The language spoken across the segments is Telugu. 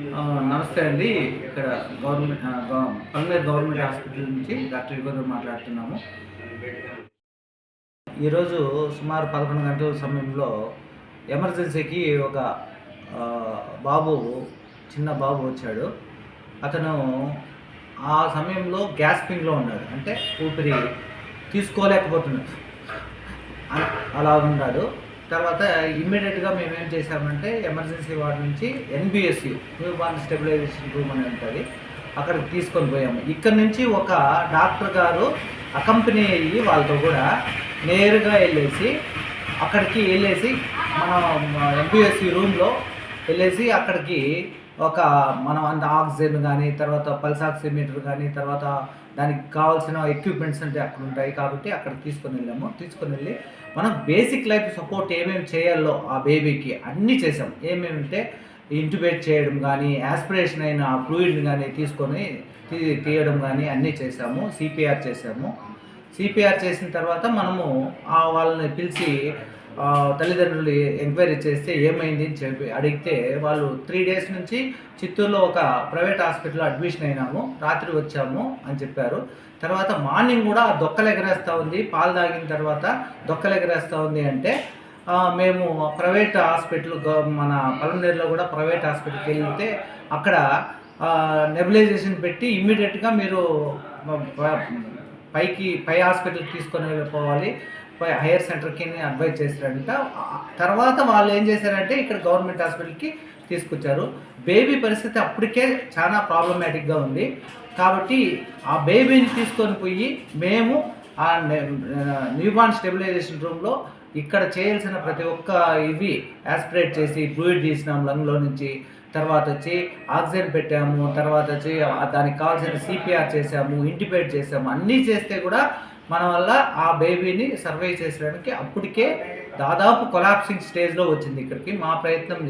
నమస్తే అండి. ఇక్కడ గవర్నమెంట్ ఆ, గవర్నమెంట్ హాస్పిటల్ నుంచి డాక్టర్ యుగంధర్ మాట్లాడుతున్నాము. ఈరోజు సుమారు పదకొండు గంటల సమయంలో ఎమర్జెన్సీకి ఒక బాబు చిన్న బాబు వచ్చాడు. అతను ఆ సమయంలో గ్యాస్పింగ్లో ఉన్నాడు. అంటే ఊపిరి తీసుకోలేకపోతున్నాడు. అలా ఉన్నాడు తర్వాత ఇమ్మీడియట్గా మేము ఏం చేసామంటే ఎమర్జెన్సీ వార్డ్ నుంచి NBSU new born stabilization room అని ఉంటుంది. అక్కడికి తీసుకొని పోయాము. ఇక్కడ నుంచి ఒక డాక్టర్ గారు అకంపెనీ అయ్యి వాళ్ళతో కూడా నేరుగా వెళ్ళేసి అక్కడికి వెళ్ళేసి మనం ఎంబీఎస్సి రూమ్లో వెళ్ళేసి అక్కడికి ఒక మనం అంత ఆక్సిజన్ కానీ తర్వాత పల్స్ ఆక్సిమీటర్ కానీ తర్వాత దానికి కావాల్సిన ఎక్విప్మెంట్స్ అంటే అక్కడ ఉంటాయి కాబట్టి అక్కడ తీసుకొని వెళ్ళాము. తీసుకొని వెళ్ళి మనం బేసిక్ లైఫ్ సపోర్ట్ ఏమేమి చేయాలో ఆ బేబీకి అన్నీ చేసాం ఏమేమి అంటే ఇంటిబేట్ చేయడం కానీ యాస్పిరేషన్ అయిన ఫ్లూయిడ్ని కానీ తీసుకొని తీ తీయడం కానీ అన్నీ చేసాము సిపిఆర్ చేసాము సిపిఆర్ చేసిన తర్వాత మనము ఆ వాళ్ళని పిలిచి తల్లిదండ్రులు ఎంక్వైరీ చేస్తే ఏమైంది అని చెప్పి అడిగితే వాళ్ళు త్రీ డేస్ నుంచి చిత్తూరులో ఒక ప్రైవేట్ హాస్పిటల్లో అడ్మిషన్ అయినాము రాత్రి వచ్చాము అని చెప్పారు. తర్వాత మార్నింగ్ కూడా దొక్కలు ఎగరేస్తూ ఉంది పాలు తాగిన తర్వాత దొక్కలు ఎగరేస్తూ ఉంది అంటే మేము ప్రైవేట్ హాస్పిటల్ మన పలమనేరులో కూడా ప్రైవేట్ హాస్పిటల్కి వెళ్తే అక్కడ నెబులైజేషన్ పెట్టి ఇమ్మీడియట్గా మీరు పైకి పై హాస్పిటల్కి తీసుకొని వెళ్ళిపోవాలి హైయర్ సెంటర్కి అడ్వైజ్ చేశారంట. తర్వాత వాళ్ళు ఏం చేశారంటే ఇక్కడ గవర్నమెంట్ హాస్పిటల్కి తీసుకొచ్చారు. బేబీ పరిస్థితి అప్పటికే చాలా ప్రాబ్లమాటిక్గా ఉంది. కాబట్టి ఆ బేబీని తీసుకొని పోయి మేము ఆ న్యూబార్న్ స్టెబిలైజేషన్ రూమ్లో ఇక్కడ చేయాల్సిన ప్రతి ఒక్క ఇవి యాస్పిరేట్ చేసి బ్లూయిడ్ తీసినాం లంగ్లో నుంచి. తర్వాత వచ్చి ఆక్సిజన్ పెట్టాము. తర్వాత వచ్చి దానికి కావాల్సిన సిపిఆర్ చేసాము ఇంటిపేట్ చేసాము అన్నీ చేస్తే కూడా మన వల్ల ఆ బేబీని సర్వైవ్ చేసడానికి అప్పటికే దాదాపు కొలాప్సింగ్ స్టేజ్లో వచ్చింది ఇక్కడికి. మా ప్రయత్నం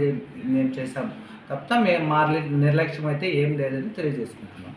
మేము చేసాము తప్ప మేము మా నిర్లక్ష్యం అయితే ఏం లేదని తెలియజేసుకుంటున్నాం.